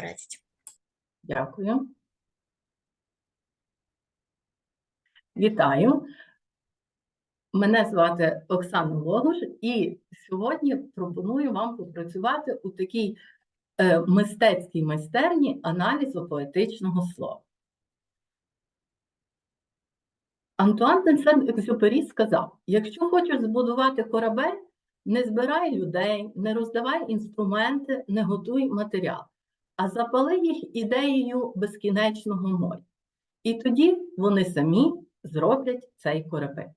порадять. Дякую. Вітаю. Мене звати Оксана Логуш, і сьогодні пропоную вам попрацювати у такій е, мистецькій майстерні аналізу поетичного слова. Антуан де Сент-Екзюпері сказав: якщо хочеш збудувати корабель, не збирай людей, не роздавай інструменти, не готуй матеріал, а запали їх ідеєю безкінечного моря. І тоді вони самі зроблять цей корабель.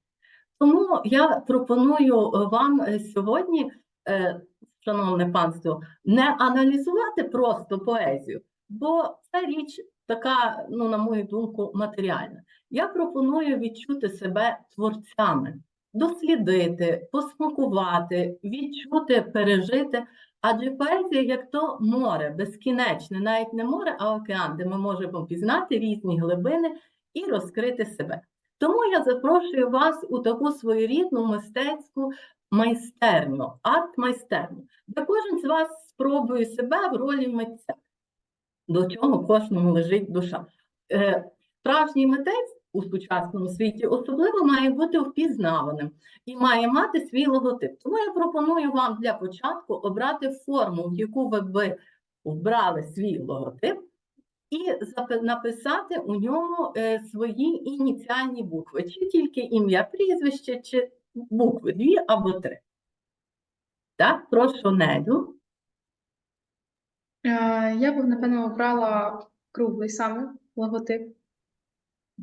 Тому я пропоную е, вам е, сьогодні, е, шановне панство, не аналізувати просто поезію, бо це річ така, ну, на мою думку, матеріальна. Я пропоную відчути себе творцями, дослідити, посмакувати, відчути, пережити. Адже поезія, як то море, безкінечне, навіть не море, а океан, де ми можемо пізнати різні глибини і розкрити себе. Тому я запрошую вас у таку своєрідну мистецьку майстерню, арт-майстерню, де кожен з вас спробує себе в ролі митця, до чого кожному лежить душа. Е, Справжній митець у сучасному світі особливо має бути впізнаваним і має мати свій логотип. Тому я пропоную вам для початку обрати форму, в яку ви б вбрали свій логотип, і написати у ньому е, свої ініціальні букви, чи тільки ім'я, прізвище, чи букви дві або три. Так, прошу. Е, Я б, напевно, обрала круглий саме логотип.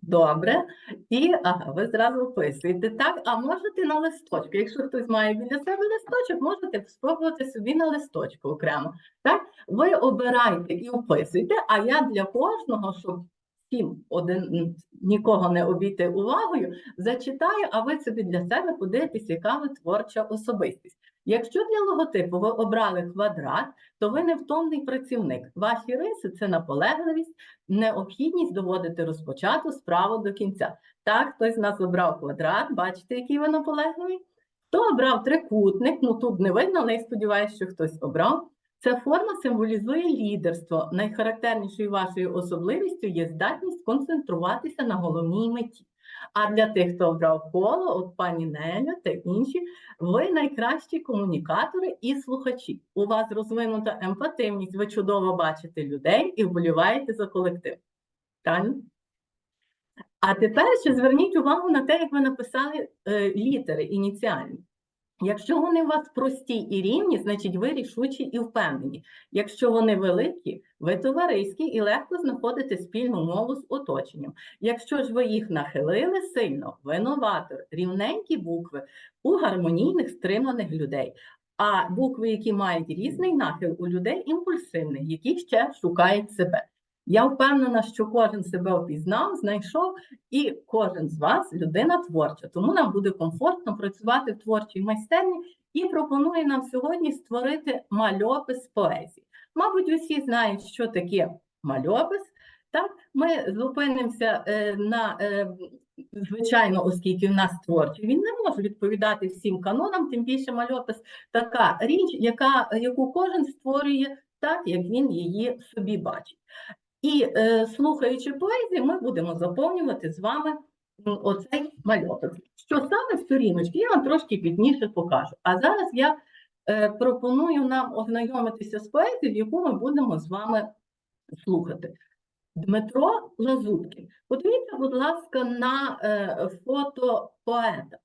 Добре. І ага, ви зразу описуєте Так, а можете на листочку. Якщо хтось має біля себе листочок, можете спробувати собі на листочку окремо. Так, ви обираєте і описуєте. а я для кожного, щоб всім один нікого не обійти увагою, зачитаю, а ви собі для себе подивитесь, яка ви творча особистість. Якщо для логотипу ви обрали квадрат, то ви невтомний працівник. Ваші риси це наполегливість, необхідність доводити розпочату справу до кінця. Так, хтось з нас обрав квадрат, бачите, який ви наполегливий. Хто обрав трикутник, ну тут не видно, але я сподіваюся, що хтось обрав. Ця форма символізує лідерство. Найхарактернішою вашою особливістю є здатність концентруватися на головній меті. А для тих, хто обрав коло, от пані Неля та інші, ви найкращі комунікатори і слухачі. У вас розвинута емпативність, ви чудово бачите людей і вболіваєте за колектив. Правильно? А тепер ще зверніть увагу на те, як ви написали е, літери ініціальні. Якщо вони у вас прості і рівні, значить ви рішучі і впевнені. Якщо вони великі, ви товариські і легко знаходите спільну мову з оточенням. Якщо ж ви їх нахилили сильно, ви новатор, рівненькі букви у гармонійних стриманих людей. А букви, які мають різний нахил у людей імпульсивних, які ще шукають себе. Я впевнена, що кожен себе опізнав, знайшов, і кожен з вас людина творча. Тому нам буде комфортно працювати в творчій майстерні і пропоную нам сьогодні створити мальопис поезії. Мабуть, усі знають, що таке мальопис. Так, ми зупинимося е, на е, звичайно, оскільки в нас творчий, він не може відповідати всім канонам, тим більше мальопис така річ, яка, яку кожен створює так, як він її собі бачить. І е, слухаючи поезію, ми будемо заповнювати з вами оцей мальопис. Що саме сторіночки, я вам трошки пізніше покажу. А зараз я е, пропоную нам ознайомитися з поезією, яку ми будемо з вами слухати. Дмитро Лазуткін. Подивіться, будь ласка, на е, фото поета.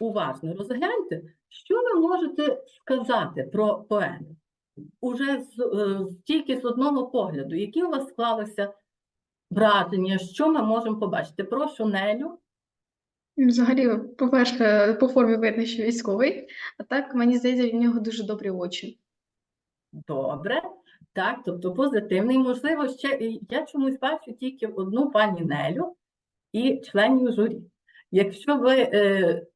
Уважно розгляньте, що ви можете сказати про поета уже з, е, тільки з одного погляду, які у вас склалися враження, що ми можемо побачити? Прошу Нелю. Взагалі, по-перше, по формі видно, що військовий, а так, мені здається, в нього дуже добрі очі. Добре. Так, тобто позитивний. Можливо, ще я чомусь бачу тільки одну пані Нелю і членів журі. Якщо ви, е,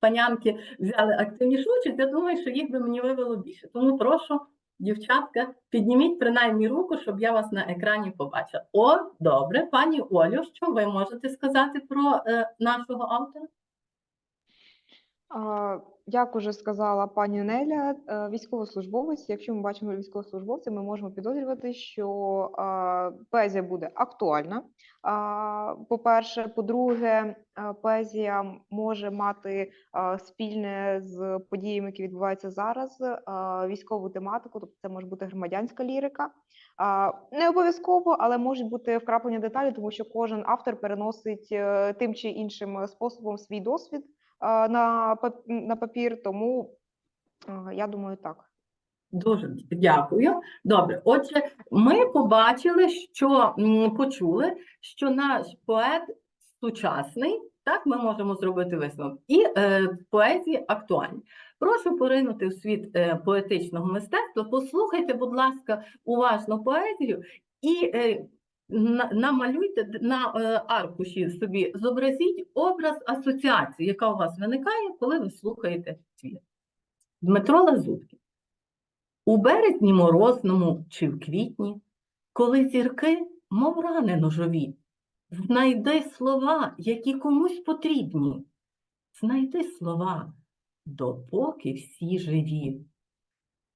панянки, взяли активнішу участь, я думаю, що їх би мені вивело більше. Тому прошу, дівчатка, підніміть принаймні руку, щоб я вас на екрані побачила. О, добре, пані Олю, що ви можете сказати про е, нашого автора? Як уже сказала пані Неля, е, військовослужбовець, якщо ми бачимо військовослужбовця, ми можемо підозрювати, що поезія буде актуальна. По-перше, по-друге, поезія може мати спільне з подіями, які відбуваються зараз, військову тематику, тобто це може бути громадянська лірика. Не обов'язково, але можуть бути вкраплені деталі, тому що кожен автор переносить е, тим чи іншим способом свій досвід на, на папір, тому я думаю, так. Дуже дякую. Добре. Отже, ми побачили, що почули, що наш поет сучасний, так ми можемо зробити висновок, і е, поезії актуальні. Прошу поринути в світ е, поетичного мистецтва. Послухайте, будь ласка, уважно поезію і е, намалюйте на е, аркуші собі, зобразіть образ асоціації, яка у вас виникає, коли ви слухаєте твір. Дмитро Лазуткін. У березні морозному чи в квітні, коли зірки, мов рани ножові, знайди слова, які комусь потрібні. Знайди слова, допоки всі живі.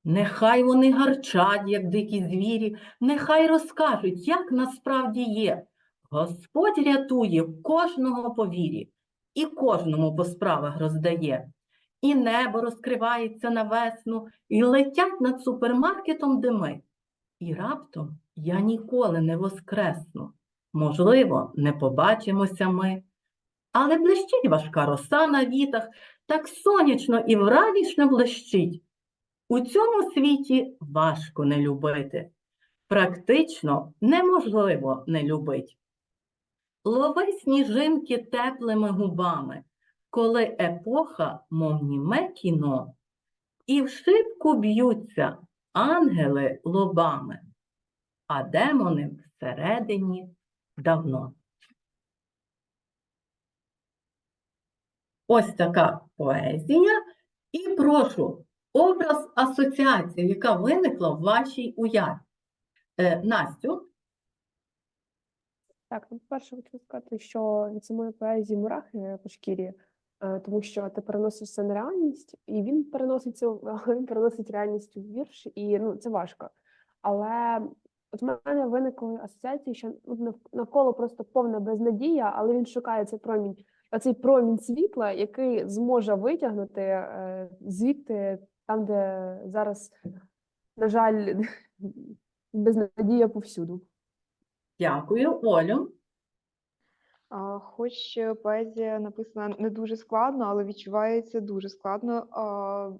Нехай вони гарчать, як дикі звірі, нехай розкажуть, як насправді є. Господь рятує кожного по вірі і кожному по справах роздає. І небо розкривається на весну, і летять над супермаркетом дими. І раптом я ніколи не воскресну. Можливо, не побачимося ми. Але блищить важка роса на вітах, так сонячно і вранішньо блищить. У цьому світі важко не любити. Практично неможливо не любить. Лови сніжинки теплими губами, коли епоха, мов німе кіно, і в шибку б'ються ангели лобами, а демони всередині давно. Ось така поезія. І прошу образ асоціації, яка виникла в вашій уяві. Е, Настю, Так, ну, по-перше, хочу сказати, що від самої поезії мурахи по шкірі, е, тому що ти переносишся на реальність, і він переносить цю, він переносить реальність у вірш, і ну це важко. Але от в мене виникли асоціації, що ну, навколо просто повна безнадія, але він шукає цей промінь, оцей промінь світла, який зможе витягнути е, звідти, там, де зараз, на жаль, безнадія повсюду. дякую. Олю, А, Хоч е, поезія написана не дуже складно, але відчувається дуже складно. А,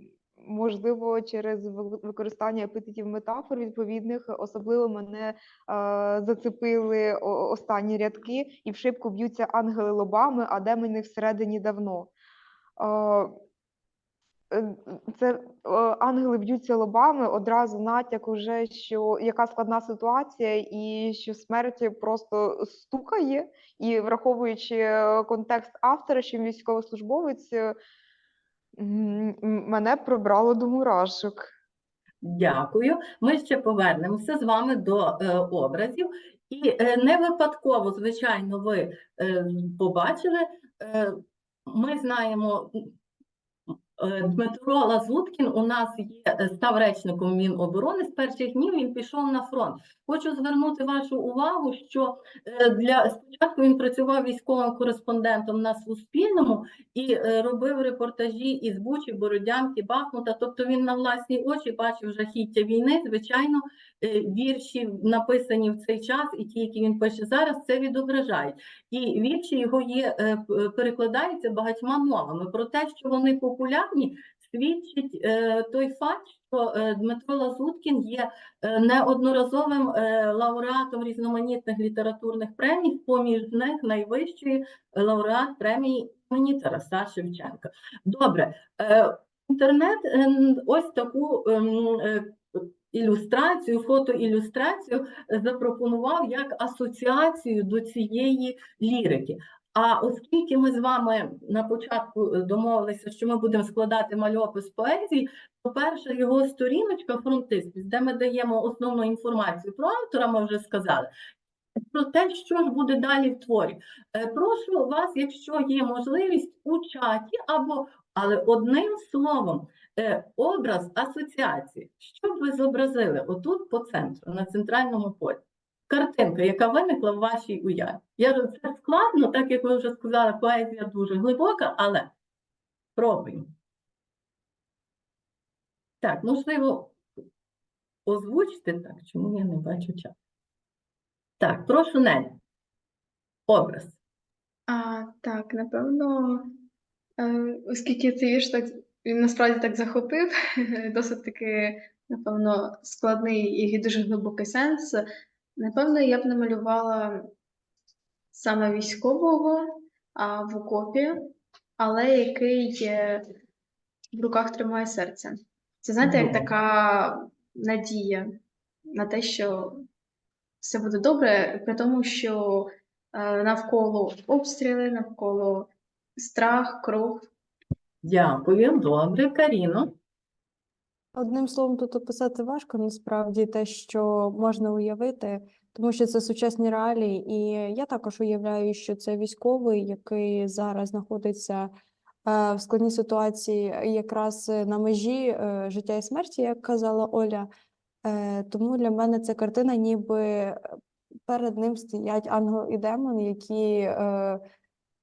Можливо, через використання епітетів метафор відповідних, особливо мене а, зацепили останні рядки, і в шибку б'ються ангели лобами, а демони всередині давно. А, е, Це е, ангели б'ються лобами, одразу натяк уже, що яка складна ситуація, і що смерть просто стукає. І враховуючи е, контекст автора, що військовослужбовець, е, мене пробрало до мурашок. дякую. Ми ще повернемося з вами до е, образів. І е, не випадково, звичайно, ви е, побачили. Е, ми знаємо, е, Дмитро Лазуткін у нас є, е, став речником Міноборони. З перших днів він пішов на фронт. Хочу звернути вашу увагу, що е, для спочатку він працював військовим кореспондентом на Суспільному і е, робив репортажі із Бучі, Бородянки, Бахмута. Тобто він на власні очі бачив жахіття війни. Звичайно, е, вірші написані в цей час, і ті, які він пише зараз, це відображають. І вірші його є е, перекладаються багатьма мовами. Про те, що вони популярні, свідчить е, той факт, що е, Дмитро Лазуткін є е, неодноразовим е, лауреатом різноманітних літературних премій, поміж них найвищої е, лауреат премії імені Тараса Шевченка. Добре, е, інтернет е, ось таку ем, е, ілюстрацію, фотоілюстрацію запропонував як асоціацію до цієї лірики. А оскільки ми з вами на початку домовилися, що ми будемо складати мальопис поезії, по-перше, його сторіночка фронтиспіс, де ми даємо основну інформацію про автора, ми вже сказали. Про те, що ж буде далі в творі. Е, Прошу вас, якщо є можливість у чаті або Але одним словом, образ асоціації, що б ви зобразили отут по центру, на центральному полі? Картинка, яка виникла в вашій уяві. Я ж це складно, так як ви вже сказали, поезія дуже глибока, але пробуємо. Так, можливо, озвучте так, чому я не бачу чат. Так, прошу Нель. Образ. А, так, напевно, е, оскільки цей вірш так він насправді так захопив, досить таки, напевно, складний і дуже глибокий сенс. Напевно, я б намалювала саме військового а, в окопі, але який е, в руках тримає серце. Це знаєте, як така надія на те, що все буде добре, при тому, що е, навколо обстріли, навколо страх, кров. Дякую, добре, Каріно. Одним словом, тут описати важко насправді те, що можна уявити, тому що це сучасні реалії, і я також уявляю, що це військовий, який зараз знаходиться е, в складній ситуації, якраз на межі е, життя і смерті, як казала Оля. Е, Тому для мене ця картина, ніби перед ним стоять ангел і демон, які е,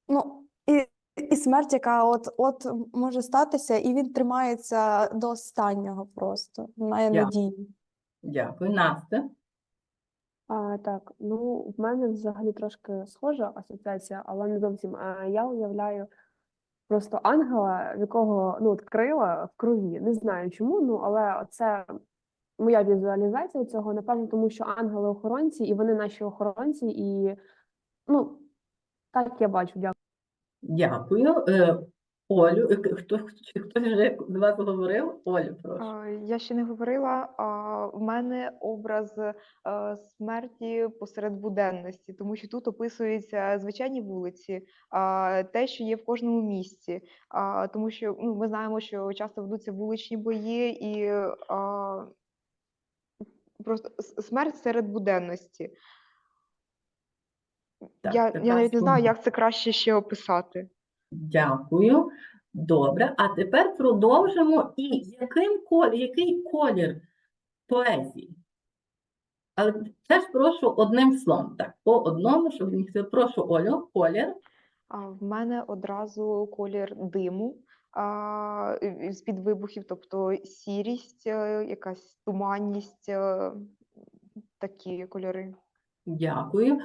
ну, і, і смерть, яка от от може статися, і він тримається до останнього просто. Має Дякую. надію. Дякую, Настя. А, так, ну в мене взагалі трошки схожа асоціація, але не зовсім. А, я уявляю просто ангела, в якого ну, от крила в крові. Не знаю чому, ну але це моя візуалізація цього, напевно, тому що ангели охоронці, і вони наші охоронці, і ну так я бачу, дякую. Дякую. Е, Олю, е, хто, чи хтось вже з вас говорив? Олю, прошу. Я ще не говорила, а в мене образ е, смерті посеред буденності, тому що тут описуються звичайні вулиці, а, те, що є в кожному місті. А, Тому що ну, ми знаємо, що часто ведуться вуличні бої і а, просто смерть серед буденності. Так, Я, я навіть не знаю, як це краще ще описати. Дякую. Добре. А тепер продовжимо. І яким який колір поезії? Але теж прошу одним словом. Так, по одному, щоб ніхто. Прошу Олю, колір. А в мене одразу колір диму а, з-під вибухів, тобто сірість, е, якась туманність, е, такі кольори. Дякую.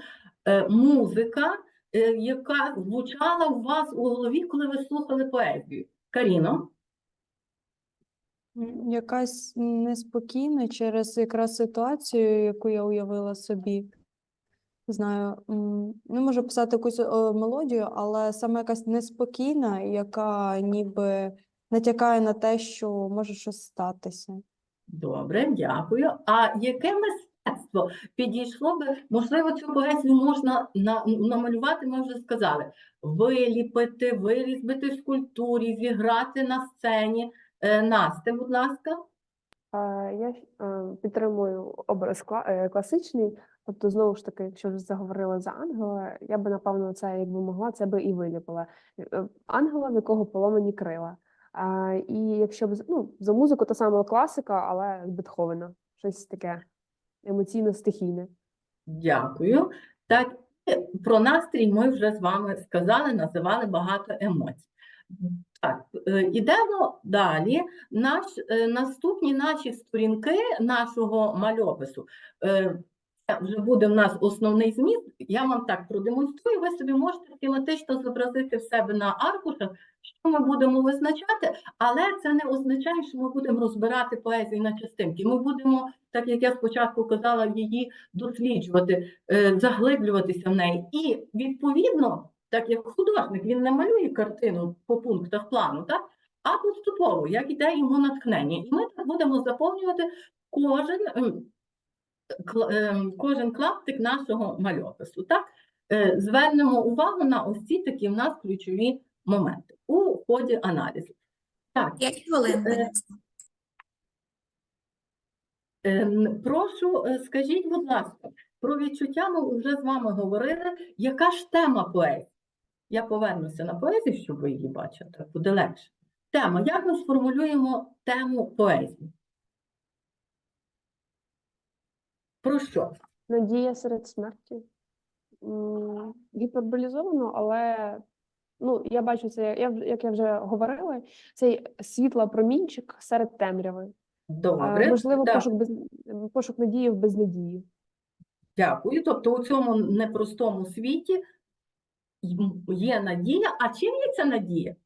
Е, музика, е, яка звучала у вас у голові, коли ви слухали поезію. Каріно. Якась неспокійна через якраз ситуацію, яку я уявила собі. Знаю, не можу писати якусь мелодію, але саме якась неспокійна, яка ніби натякає на те, що може щось статися. Добре, дякую. А яке мистецтво підійшло би, можливо, цю поезію можна на, намалювати, ми вже сказали, виліпити, вирізбити в скульптурі, зіграти на сцені. Е, Настя, будь ласка. Я е, підтримую образ е, класичний, тобто, знову ж таки, якщо вже заговорили за ангела, я би напевно це, якби могла, це би і виліпила. Е, Ангела, в якого поломані крила. А, і якщо б ну, за музику, та сама класика, але Бетховена, щось таке емоційно стихійне. Дякую. Так, про настрій ми вже з вами сказали, називали багато емоцій. Так, е, ідемо далі. Наш, е, наступні наші сторінки нашого мальопису. Це вже буде в нас основний зміст. Я вам так продемонструю. Ви собі можете схематично зобразити в себе на аркушах, що ми будемо визначати, але це не означає, що ми будемо розбирати поезію на частинки. Ми будемо, так як я спочатку казала, її досліджувати, е, заглиблюватися в неї. І відповідно, так як художник, він не малює картину по пунктах плану, так? а поступово, як іде його натхнення. І ми так будемо заповнювати кожен, кожен клаптик нашого мальопису. Так? Е, Звернемо увагу на ось ці такі в нас ключові моменти у ході аналізу. Так, П'ять хвилин. Е. Е, н- Прошу, е, скажіть, будь ласка, про відчуття ми вже з вами говорили. Яка ж тема поезії? Я повернуся на поезію, щоб ви її бачили, буде легше. Тема. Як ми сформулюємо тему поезії? Про що? Надія серед смерті. М, Гіперболізовано, але ну, я бачу це, я, в- як я вже говорила, цей світла промінчик серед темряви. Е, Добре. Можливо, Так. пошук без пошук надії в безнадії. Дякую. Тобто у цьому непростому світі й- є надія. А чим є ця надія?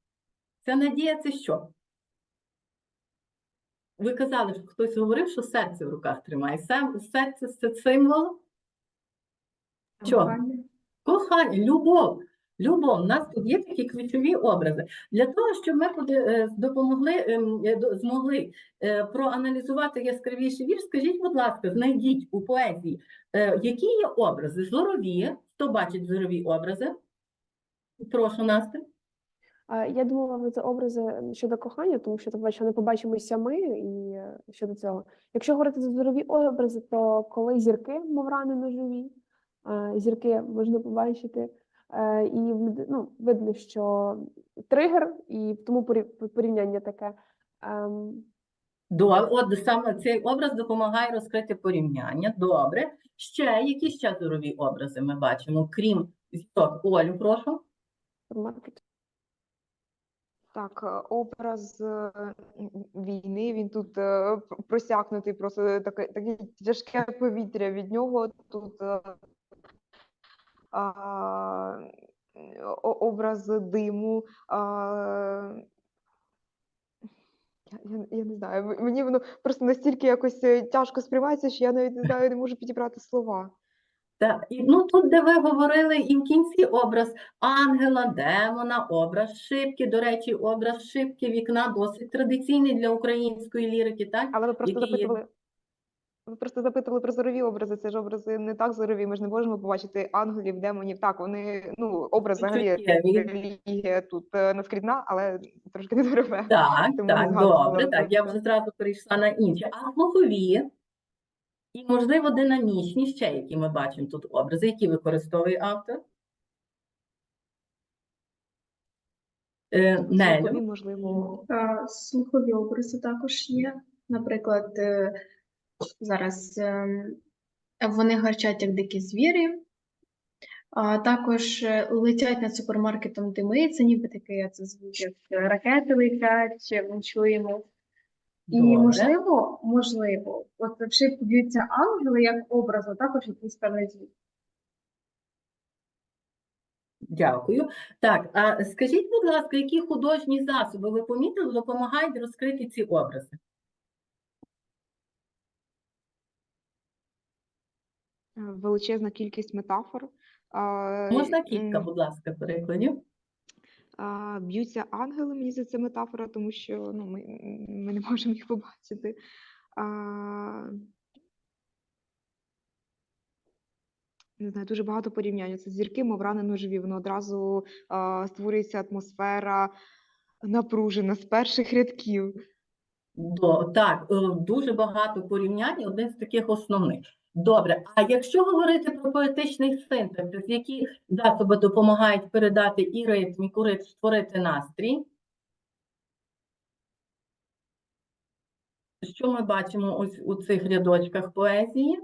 Ця надія це що? Ви казали, що хтось говорив, що серце в руках тримає. Серце це символ Чого? Кохання. любов. Любов. У нас тут є такі ключові образи. Для того, щоб ми е, допомогли, ем, е, змогли е, проаналізувати яскравіший вірш, скажіть, будь ласка, знайдіть у поезії, які є образи? Зорові. Хто бачить зорові образи? Прошу, Настя. Я думала, це образи щодо кохання, тому що так що не побачимося ми і е, щодо цього. Якщо говорити за здорові образи, то коли зірки, мов рани ножові, зірки можна побачити, е, і ну, видно, що тригер, і тому порівняння таке. Ем, До, от саме цей образ допомагає розкрити порівняння. Добре. Ще які ще зорові образи ми бачимо, крім зірок? Олю, прошу. супермаркет. Так, е, образ е, війни, він тут е, просякнутий, просто таке, таке тяжке повітря від нього. Тут а, образ диму. А, я, я, не знаю, мені воно просто настільки якось тяжко сприймається, що я навіть не знаю, не можу підібрати слова. Так, і, ну тут, де ви говорили, і в кінці образ ангела, демона, образ шибки. До речі, образ шибки вікна досить традиційний для української лірики, так? Але ви просто Які запитували. Ви просто запитували про зорові образи. Це ж образи не так зорові. Ми ж не можемо побачити ангелів, демонів. Так, вони ну образ взагалі релігія тут е, наскрізна, але трошки не зорове. Так, Тому так, добре, так, я вже зразу перейшла на інші. А слухові і, можливо, динамічні ще, які ми бачимо тут образи, які використовує автор. Е, Нелю. Слухові, можливо, Е, Слухові образи також є. Наприклад, е, зараз ем, вони гарчать як дикі звірі, а також е, летять над супермаркетом дими. Це ніби таке це як ракети летять, ми чуємо. І Добре. можливо, можливо, от якщо б'ються ангели як образу, також якийсь певний звук. Дякую. Так, а скажіть, будь ласка, які художні засоби ви помітили, допомагають розкрити ці образи? е, величезна кількість метафор. Можна кілька, будь ласка, перекладів? Б'ються ангели, мені здається, це метафора, тому що ну, ми, ми не можемо їх побачити. А, не знаю, дуже багато порівнянь. Це зірки, мов рани ножові. Воно одразу а, створюється атмосфера напружена з перших рядків. Так, е, дуже багато порівнянь, один з таких основних. Добре, а якщо говорити про поетичний синтез, які засоби допомагають передати і ритм, і курит, створити настрій? Що ми бачимо ось у цих рядочках поезії?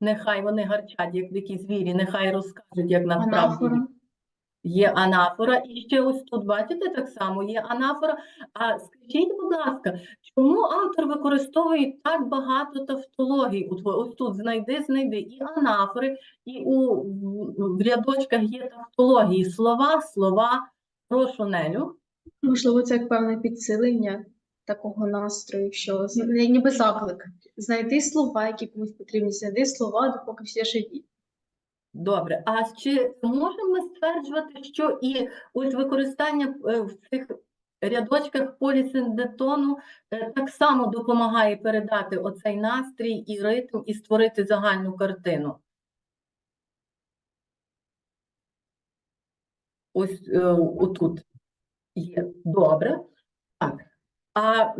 Нехай вони гарчать, як дикі звірі, нехай розкажуть, як насправді Анафора. Є анафора, і ще ось тут, бачите, так само є анафора. А скажіть, будь ласка, чому автор використовує так багато тавтологій? Ось тут знайди, знайди і анафори, і у в- рядочках є тавтології. Слова, слова. Прошу, Нелю. Можливо, це як певне підсилення такого настрою, що ніби заклик. Знайди слова, які комусь потрібні, знайди слова, допоки всі живі. Добре, а чи можемо ми стверджувати, що і ось використання е, в цих рядочках полісиндетону е, так само допомагає передати оцей настрій і ритм, і створити загальну картину? Ось е, отут є. Добре. А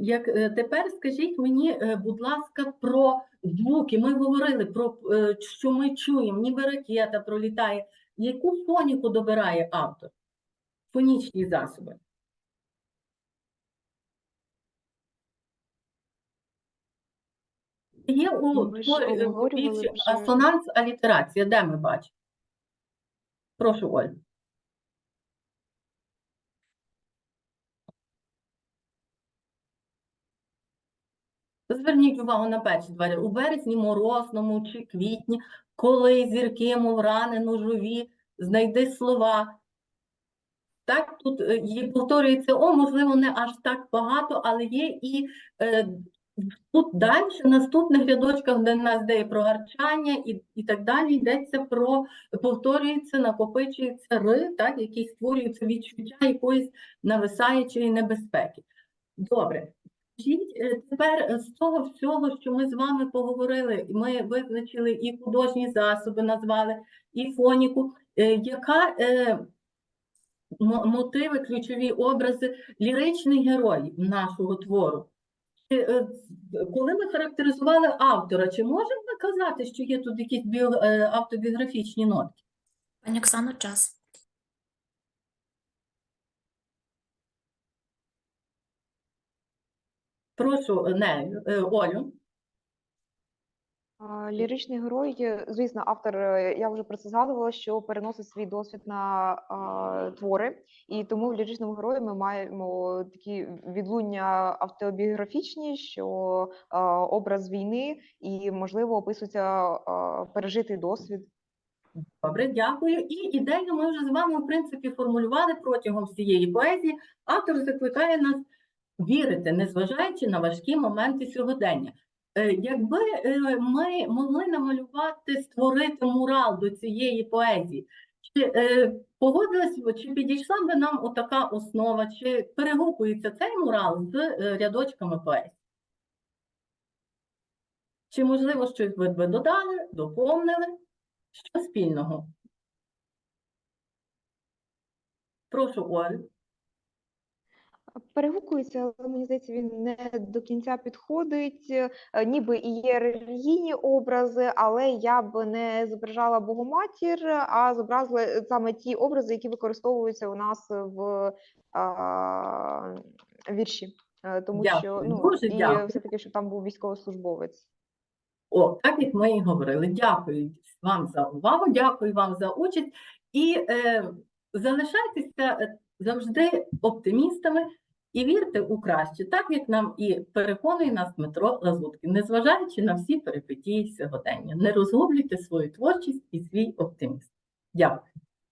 як е, тепер скажіть мені, е, будь ласка, про звуки. Ми говорили про е, що ми чуємо, ніби ракета пролітає. Яку фоніку добирає автор? фонічні засоби. Є у Ми творі- асонанс, алітерація. Де ми бачимо? Прошу, Оль. Зверніть увагу на перші два. У березні морозному чи квітні, коли зірки, мов рани ножові, знайди слова. Так, тут е, повторюється, о, можливо, не аж так багато, але є і е, тут далі, в наступних рядочках, де нас де є про гарчання і, і так далі, йдеться про, повторюється, накопичується ри, так, які створюються відчуття якоїсь нависаючої небезпеки. Добре. Е, Тепер е, з того всього, що ми з вами поговорили, ми визначили і художні засоби, назвали, і фоніку. е, Яка мотиви, ключові образи, ліричний герой нашого твору? Коли ми характеризували автора, чи можемо ми казати, що є тут якісь біо, автобіографічні нотки? Пані Оксано, час. Прошу, е, не, е, Олю. Ліричний герой, звісно, автор, е, я вже про це згадувала, що переносить свій досвід на а, твори, і тому в ліричному герої ми маємо такі відлуння автобіографічні, що а, образ війни і, можливо, описується а, пережитий досвід. Добре, дякую. І ідею ми вже з вами, в принципі, формулювали протягом всієї поезії. Автор закликає нас вірити, незважаючи на важкі моменти сьогодення. Е, Якби е, ми могли намалювати, створити мурал до цієї поезії, чи е, погодилась, чи підійшла би нам отака основа, чи перегукується цей мурал з рядочками поезії? Чи, можливо, щось ви б додали, доповнили? Що спільного? Прошу, Оль. Перегукується, але мені здається, він не до кінця підходить. Е, Ніби і є релігійні образи, але я б не зображала Богоматір, а зобразила саме ті образи, які використовуються у нас в а, вірші. Е, Тому що Дякую, ну дуже і дякую. все-таки, щоб там був військовослужбовець. О, так як ми і говорили. Дякую вам за увагу, дякую вам за участь і е, залишайтеся е, завжди оптимістами і вірте у краще, так як нам і переконує нас Дмитро Лазуткін, незважаючи на всі перипетії сьогодення. Не розгублюйте свою творчість і свій оптимізм. Дякую.